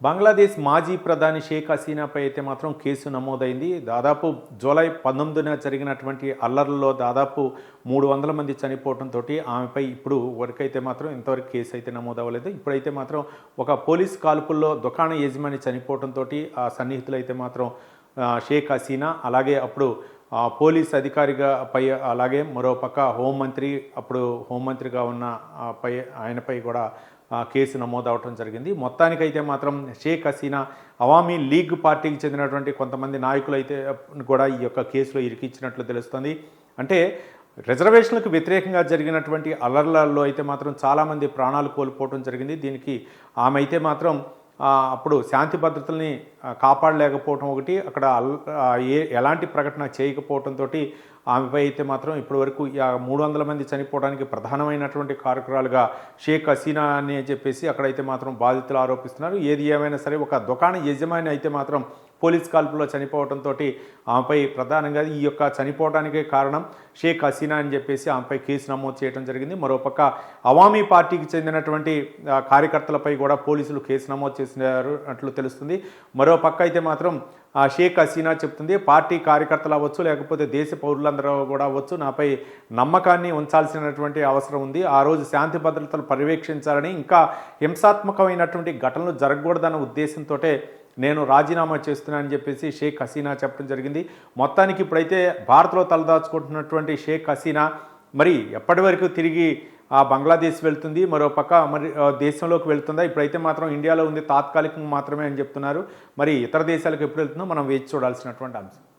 బంగ్లాదేశ్ మాజీ ప్రధాని షేక్ హసీనాపై అయితే మాత్రం కేసు నమోదైంది. దాదాపు జూలై పంతొమ్మిదిన జరిగినటువంటి అల్లర్లలో దాదాపు మూడు వందల మంది చనిపోవడంతో ఆమెపై ఇప్పుడు వరకైతే మాత్రం ఇంతవరకు కేసు అయితే నమోదవ్వలేదు. ఇప్పుడైతే మాత్రం ఒక పోలీస్ కాల్పుల్లో దుకాణ యజమాని చనిపోవడంతో ఆ సన్నిహితులు అయితే మాత్రం షేక్ హసీనా అలాగే అప్పుడు పోలీస్ అధికారిగా పై అలాగే మరోపక్క హోంమంత్రి అప్పుడు హోంమంత్రిగా ఉన్న ఆ, పై ఆయనపై కూడా కేసు నమోదవటం జరిగింది. మొత్తానికైతే మాత్రం షేక్ హసీనా అవామీ లీగ్ పార్టీకి చెందినటువంటి కొంతమంది నాయకులు అయితే కూడా ఈ యొక్క కేసులో ఇరికించినట్లు తెలుస్తుంది. అంటే రిజర్వేషన్లకు వ్యతిరేకంగా జరిగినటువంటి అలర్లలో అయితే మాత్రం చాలామంది ప్రాణాలు కోల్పోవడం జరిగింది. దీనికి ఆమె అయితే మాత్రం అప్పుడు శాంతి భద్రతల్ని కాపాడలేకపోవటం ఒకటి అక్కడ ఏ ఎలాంటి ప్రకటన చేయకపోవడంతో ఆమెపై అయితే మాత్రం ఇప్పటి వరకు మూడు వందల మంది చనిపోవడానికి ప్రధానమైనటువంటి కారకురాలుగా షేక్ హసీనా అని చెప్పేసి అక్కడైతే మాత్రం బాధితులు ఆరోపిస్తున్నారు. ఏది ఏమైనా సరే ఒక దుకాణ యజమాని అయితే మాత్రం పోలీస్ కాల్పులో చనిపోవడంతో ఆమెపై ప్రధానంగా ఈ యొక్క చనిపోవడానికే కారణం షేక్ హసీనా అని చెప్పేసి ఆమెపై కేసు నమోదు చేయడం జరిగింది. మరోపక్క అవామీ పార్టీకి చెందినటువంటి కార్యకర్తలపై కూడా పోలీసులు కేసు నమోదు చేసినారు అట్లు తెలుస్తుంది. మరో పక్క అయితే మాత్రం షేక్ హసీనా చెప్తుంది పార్టీ కార్యకర్తలు అవ్వచ్చు లేకపోతే దేశ పౌరులందరూ కూడా అవ్వచ్చు. నాపై నమ్మకాన్ని ఉంచాల్సినటువంటి అవసరం ఉంది. ఆ రోజు శాంతి భద్రతలు పర్యవేక్షించాలని ఇంకా హింసాత్మకమైనటువంటి ఘటనలు జరగకూడదన్న ఉద్దేశంతో నేను రాజీనామా చేస్తున్నానని చెప్పేసి షేక్ హసీనా చెప్పడం జరిగింది. మొత్తానికి ఇప్పుడైతే భారత్లో తలదాచుకుంటున్నటువంటి షేక్ హసీనా మరి ఎప్పటి వరకు తిరిగి బంగ్లాదేశ్ వెళ్తుంది మరో పక్క మరి దేశంలోకి వెళ్తుందా? ఇప్పుడైతే మాత్రం ఇండియాలో ఉంది తాత్కాలికంగా మాత్రమే అని చెప్తున్నారు. మరి ఇతర దేశాలకు ఎప్పుడు వెళ్తుందో మనం వేచి చూడాల్సినటువంటి అంశం.